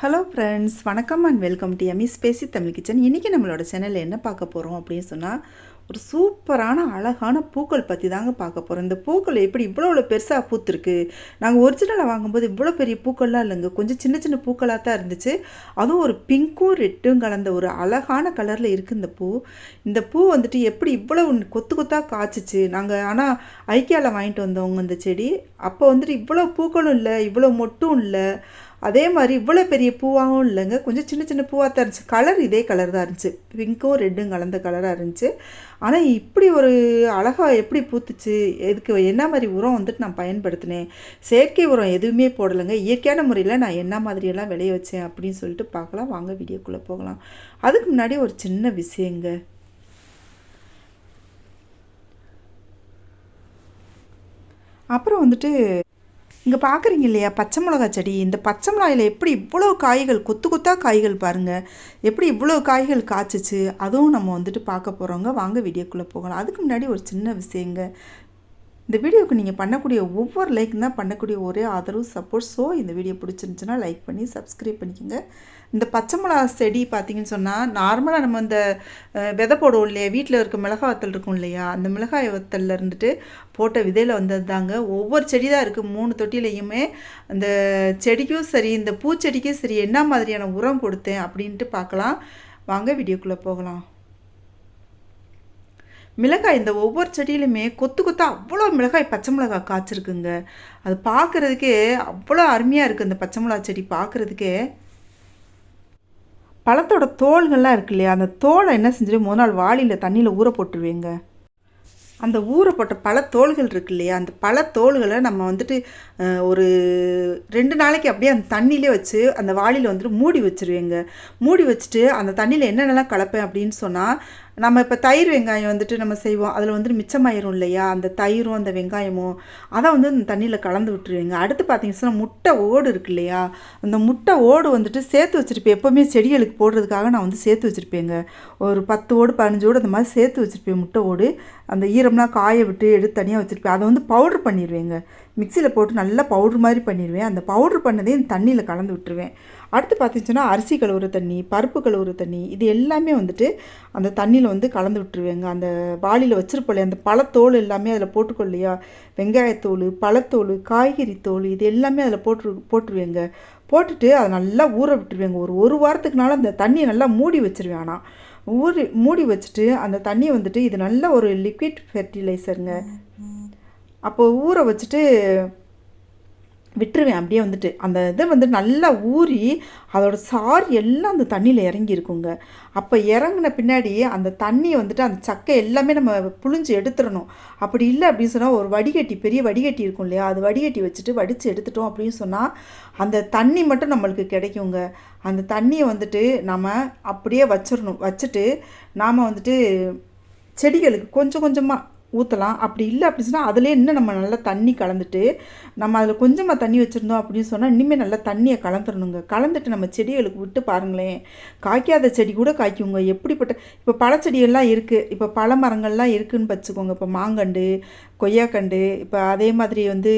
Hello friends வணக்கம் and welcome to எமிஸ் பேசி தமிழ் கிச்சன் இன்றைக்கி நம்மளோட சேனலில் என்ன பார்க்க போகிறோம் அப்படின்னு சொன்னால் ஒரு சூப்பரான அழகான பூக்கள் பற்றி தாங்க பார்க்க போகிறோம் இந்த பூக்கள் எப்படி இவ்வளோ இவ்வளோ பெருசாக பூத்துருக்கு நாங்கள் ஒரிஜினலாக வாங்கும்போது இவ்வளோ பெரிய பூக்கள்லாம் இல்லைங்க. கொஞ்சம் சின்ன சின்ன பூக்களாக தான் இருந்துச்சு. அதுவும் ஒரு பிங்க்கும் ரெட்டும் கலந்த ஒரு அழகான கலரில் இருக்குது இந்த பூ. இந்த பூ வந்துட்டு எப்படி இவ்வளோ கொத்து கொத்தாக காய்ச்சிச்சு? நாங்கள் ஆனால் ஐக்கியாவில் வாங்கிட்டு வந்தவங்க இந்த செடி. அப்போ வந்துட்டு இவ்வளோ பூக்களும் இல்லை இவ்வளோ மொட்டும் இல்லை. அதே மாதிரி இவ்வளோ பெரிய பூவாகவும் இல்லைங்க. கொஞ்சம் சின்ன சின்ன பூவாக தான் இருந்துச்சு. கலர் இதே கலர் தான் இருந்துச்சு. பிங்க்கும் ரெட்டும் கலந்த கலராக இருந்துச்சு. ஆனால் இப்படி ஒரு அழகாக எப்படி பூத்துச்சு? எதுக்கு என்ன மாதிரி உரம் வந்துட்டு நான் பயன்படுத்தினேன்? செயற்கை உரம் எதுவுமே போடலைங்க. இயற்கையான முறையில் நான் என்ன மாதிரியெல்லாம் விளைய வச்சேன் அப்படின்னு சொல்லிட்டு பார்க்கலாம். வாங்க வீடியோக்குள்ளே போகலாம். அதுக்கு முன்னாடி ஒரு சின்ன விஷயங்க. அப்புறம் வந்துட்டு இங்கே பார்க்குறீங்க இல்லையா பச்சை மிளகா செடி? இந்த பச்சை மிளகாயில் எப்படி இவ்வளோ காய்கள் கொத்து கொத்தாக காய்கள் பாருங்கள் எப்படி இவ்வளோ காய்கள் காய்ச்சிச்சு? அதுவும் நம்ம வந்துட்டு பார்க்க போகிறோங்க வாங்க வீடியோக்குள்ளே போகலாம். அதுக்கு முன்னாடி ஒரு சின்ன விஷயங்க. இந்த வீடியோவுக்கு நீங்கள் பண்ணக்கூடிய ஒவ்வொரு லைக் தான் பண்ணக்கூடிய ஒரே ஆதரவு சப்போர்ட் ஸோ இந்த வீடியோ பிடிச்சிருந்துச்சுன்னா லைக் பண்ணி சப்ஸ்கிரைப் பண்ணிக்கோங்க. இந்த பச்சை மிளகா செடி பார்த்தீங்கன்னு சொன்னால் நார்மலாக நம்ம இந்த விதை போடுவோம் இல்லையா? வீட்டில் இருக்க மிளகாய் வத்தல் இருக்கும் இல்லையா? அந்த மிளகாய் வத்தலில் இருந்துட்டு போட்ட விதையில் வந்தது தாங்க ஒவ்வொரு செடி தான் இருக்குது மூணு தொட்டிலையுமே அந்த செடிக்கும் சரி இந்த பூச்செடிக்கும் சரி என்ன மாதிரியான உரம் கொடுத்தேன் அப்படின்ட்டு பார்க்கலாம். வாங்க வீடியோக்குள்ளே போகலாம். மிளகாய் இந்த ஒவ்வொரு செடியிலுமே கொத்து கொத்தா அவ்வளோ மிளகாய் பச்சை மிளகாய் காய்ச்சிருக்குங்க. அது பார்க்குறதுக்கே அவ்வளோ அருமையாக இருக்குது இந்த பச்சை மிளகா செடி பார்க்குறதுக்கே. பழத்தோட தோள்கள்லாம் இருக்கு இல்லையா? அந்த தோலை என்ன செஞ்சிட்டு முதல் நாள் வாளியில் தண்ணியில் ஊற போட்டுருவேங்க. அந்த ஊறப்பட்ட பல இருக்கு இல்லையா? அந்த பல நம்ம வந்துட்டு ஒரு ரெண்டு நாளைக்கு அப்படியே அந்த தண்ணியிலே வச்சு அந்த வாளியில் வந்துட்டு மூடி வச்சுருவேங்க. மூடி வச்சுட்டு அந்த தண்ணியில் என்னென்னலாம் கலப்பேன் அப்படின்னு சொன்னால் நம்ம இப்போ தயிர் வெங்காயம் வந்துட்டு நம்ம செய்வோம். அதில் வந்துட்டு மிச்சமாயிரும் இல்லையா? அந்த தயிரும் அந்த வெங்காயமும் அதை வந்து அந்த தண்ணியில் கலந்து விட்டுருவேங்க. அடுத்து பார்த்தீங்கன்னா முட்டை ஓடு இருக்கு இல்லையா? அந்த முட்டை ஓடு வந்துட்டு சேர்த்து வச்சுருப்பேன். எப்போவுமே செடிகளுக்கு போடுறதுக்காக நான் வந்து சேர்த்து வச்சுருப்பேங்க. ஒரு பத்து ஓடு பதினஞ்சு ஓடு அந்த மாதிரி சேர்த்து வச்சுருப்பேன் முட்டை ஓடு. அந்த ஈரம்லாம் காய விட்டு எடுத்து தனியாக வச்சுருப்பேன். அதை வந்து பவுடர் பண்ணிடுவேங்க மிக்சியில் போட்டு நல்லா பவுட்ரு மாதிரி பண்ணிடுவேன் அந்த பவுட்ரு பண்ணதையும் தண்ணியில் கலந்து விட்டுருவேன். அடுத்து பார்த்திங்கன்னா அரிசி கழுவுற தண்ணி பருப்பு கழுவுற தண்ணி இது எல்லாமே வந்துட்டு அந்த தண்ணியில் வந்து கலந்து விட்டுருவேங்க. அந்த வாளியில் வச்சுருப்போம் அந்த பழத்தோல் எல்லாமே அதில் போட்டுக்கொள்ளையா வெங்காயத்தோல் பழத்தோல் காய்கறி தோல் இது எல்லாமே அதில் போட்டு போட்டுருவேங்க. போட்டுட்டு அதை நல்லா ஊற விட்டுருவேங்க. ஒரு ஒரு வாரத்துக்குனால அந்த தண்ணியை நல்லா மூடி வச்சுருவேன் ஆனால் ஊறி மூடி வச்சுட்டு அந்த தண்ணியை வந்துட்டு இது நல்ல ஒரு லிக்விட் ஃபெர்டிலைசருங்க அப்போது ஊற வச்சுட்டு விட்டுருவேன். அப்படியே வந்துட்டு அந்த இதை வந்து நல்லா ஊறி அதோட சாறு எல்லாம் அந்த தண்ணியில் இறங்கி இருக்குங்க அப்போ இறங்கின பின்னாடி அந்த தண்ணியை வந்துட்டு அந்த சக்கை எல்லாமே நம்ம புழிஞ்சு எடுத்துடணும். அப்படி இல்லை அப்படின்னு சொன்னால் ஒரு வடிகட்டி பெரிய வடிகட்டி இருக்கும் இல்லையா? அது வடிகட்டி வச்சுட்டு வடித்து எடுத்துட்டோம் அப்படின்னு சொன்னால் அந்த தண்ணி மட்டும் நம்மளுக்கு கிடைக்குங்க. அந்த தண்ணியை வந்துட்டு நம்ம அப்படியே வச்சிடணும். வச்சுட்டு நாம் வந்துட்டு செடிகளுக்கு கொஞ்சம் கொஞ்சமாக ஊற்றலாம் அப்படி இல்லை அப்படின்னு சொன்னால் அதிலே இன்னும் நம்ம நல்லா தண்ணி கலந்துட்டு நம்ம அதில் கொஞ்சமாக தண்ணி வச்சுருந்தோம் அப்படின்னு சொன்னால் இனிமேல் நல்லா தண்ணியை கலந்துடணுங்க கலந்துட்டு நம்ம செடிகளுக்கு விட்டு பாருங்களேன். காய்க்காத செடி கூட காய்க்குங்க. எப்படிப்பட்ட இப்போ பழச்செடியெல்லாம் இருக்குது இப்போ பழ மரங்கள்லாம் இருக்குதுன்னு வச்சுக்கோங்க. இப்போ மாங்கண்டு கொய்யாக்கண்டு இப்போ அதே மாதிரி வந்து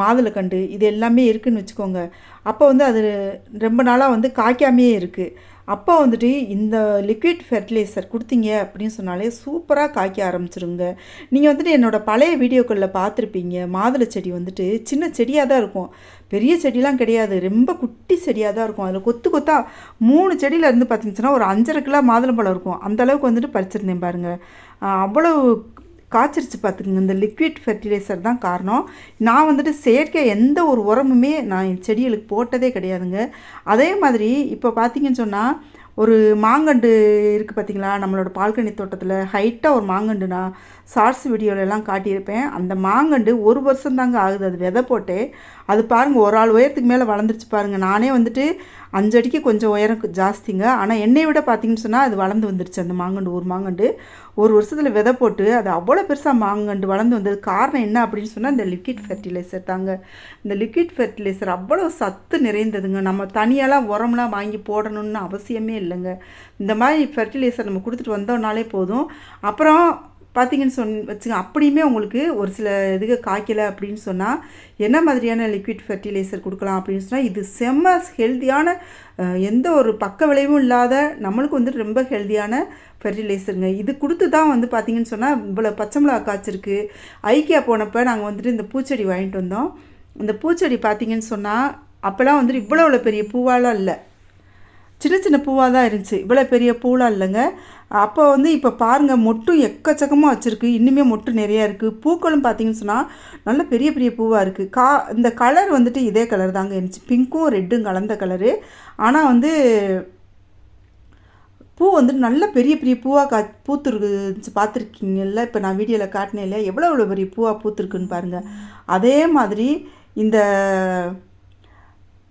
மாதுளக்கண்டு இது எல்லாமே இருக்குதுன்னு வச்சுக்கோங்க. அப்போ வந்து அது ரொம்ப நாளாக வந்து காய்க்காமையே இருக்குது அப்போ வந்துட்டு இந்த லிக்விட் ஃபெர்டிலைசர் கொடுத்தீங்க அப்படின்னு சொன்னாலே சூப்பராக காய்க்க ஆரம்பிச்சிருங்க. நீங்கள் வந்துட்டு என்னோடய பழைய வீடியோக்களில் பார்த்துருப்பீங்க. மாதுளை செடி வந்துட்டு சின்ன செடியாக தான் இருக்கும். பெரிய செடிலாம் கிடையாது. ரொம்ப குட்டி செடியாக தான் இருக்கும். அதில் கொத்து கொத்தா மூணு செடியில் இருந்து பார்த்தீங்கன்னா ஒரு அஞ்சரை கிலோ மாதுளம்பழம் இருக்கும். அந்தளவுக்கு வந்துட்டு பறிச்சிருந்தேன் பாருங்கள் அவ்வளோ காய்ச்சிருச்சு பார்த்துக்குங்க. இந்த லிக்விட் ஃபெர்டிலைசர் தான் காரணம். நான் வந்துட்டு செயற்கை எந்த ஒரு உரமுமே நான் என் செடிகளுக்கு போட்டதே கிடையாதுங்க. அதே மாதிரி இப்போ பார்த்தீங்கன்னு சொன்னால் ஒரு மாங்கண்டு இருக்குது பார்த்தீங்களா? நம்மளோட பால்கனி தோட்டத்தில் ஹைட்டாக ஒரு மாங்கண்டுனா ஷார்ட்ஸ் வீடியோலெல்லாம் காட்டியிருப்பேன். அந்த மாங்கண்டு ஒரு வருஷம் தாங்க ஆகுது. அது விதை போட்டு அது பாருங்கள் ஒரு ஆள் உயரத்துக்கு மேலே வளர்ந்துருச்சு பாருங்கள் நானே வந்துட்டு அஞ்சடிக்கு கொஞ்சம் உயரம் ஜாஸ்திங்க. ஆனால் என்னை விட பார்த்தீங்கன்னு சொன்னால் அது வளர்ந்து வந்துருச்சு அந்த மாங்கண்டு ஒரு மாங்கண்டு ஒரு வருஷத்தில் விதை போட்டு அது அவ்வளோ பெருசாக மாங்கண்டு வளர்ந்து வந்தது காரணம் என்ன அப்படின்னு சொன்னால் இந்த லிக்விட் ஃபெர்டிலைசர் தாங்க. இந்த லிக்விட் ஃபெர்டிலைசர் அவ்வளோ சத்து நிறைந்ததுங்க. நம்ம தனியாலாம் உரம்லாம் வாங்கி போடணும்னு அவசியமே இல்லைங்க. இந்த மாதிரி ஃபெர்டிலைசர் நம்ம கொடுத்துட்டு வந்தோம்னாலே போதும். அப்புறம் பார்த்தீங்கன்னு சொன் வச்சுங்க அப்படியுமே உங்களுக்கு ஒரு சில இதுக்கு காய்க்கலை அப்படின்னு சொன்னால் என்ன மாதிரியான லிக்விட் ஃபெர்டிலைசர் கொடுக்கலாம் அப்படின்னு சொன்னால் இது செம்ம ஹெல்த்தியான எந்த ஒரு பக்க விளைவும் இல்லாத நம்மளுக்கு வந்து ரொம்ப ஹெல்த்தியான ஃபெர்டிலைசருங்க இது கொடுத்து தான் வந்து பார்த்தீங்கன்னு சொன்னால் இவ்வளோ பச்சை மிளகா காய்ச்சிருக்கு. ஐக்கியா போனப்போ நாங்கள் வந்துட்டு இந்த பூச்செடி வாங்கிட்டு வந்தோம். இந்த பூச்செடி பார்த்தீங்கன்னு சொன்னால் அப்போல்லாம் வந்துட்டு இவ்வளோ பெரிய பூவாலாம் இல்லை. சின்ன சின்ன பூவாக தான் இருந்துச்சு. இவ்வளோ பெரிய பூலாம் இல்லைங்க. அப்போ வந்து இப்போ பாருங்கள் மொட்டும் எக்கச்சக்கமாக வச்சுருக்கு. இன்னுமே மொட்டு நிறையா இருக்குது பூக்களும் பார்த்தீங்கன்னு சொன்னால் நல்ல பெரிய பெரிய பூவாக இருக்குது கா இந்த கலர் வந்துட்டு இதே கலர் தாங்க இருந்துச்சு. பிங்க்கும் ரெட்டும் கலந்த கலரு ஆனால் வந்து பூ வந்துட்டு நல்ல பெரிய பெரிய பூவாக கா பூத்துருக்கு பார்த்துருக்கீங்கல்ல இப்போ நான் வீடியோவில் காட்டினேன் இல்லையா எவ்வளோ எவ்வளோ பெரிய பூவாக பூத்துருக்குன்னு பாருங்கள் அதே மாதிரி இந்த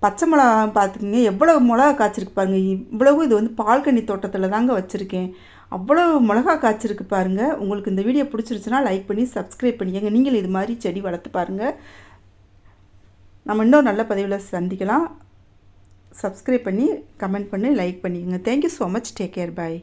பச்சை மிளகா பார்த்துக்குங்க. எவ்வளோ மிளகா காய்ச்சிருக்கு பாருங்கள் இவ்வளவு இது வந்து பால்கனி தோட்டத்தில் தாங்க வச்சுருக்கேன். அவ்வளோ மிளகா காய்ச்சிருக்கு பாருங்கள் உங்களுக்கு இந்த வீடியோ பிடிச்சிருச்சுன்னா லைக் பண்ணி சப்ஸ்கிரைப் பண்ணிக்கங்க நீங்கள் இது மாதிரி செடி வளர்த்து பாருங்கள் நம்ம இன்னும் நல்ல பதிவில் சந்திக்கலாம். சப்ஸ்கிரைப் பண்ணி கமெண்ட் பண்ணி லைக் பண்ணிக்கோங்க. Thank you so much take care bye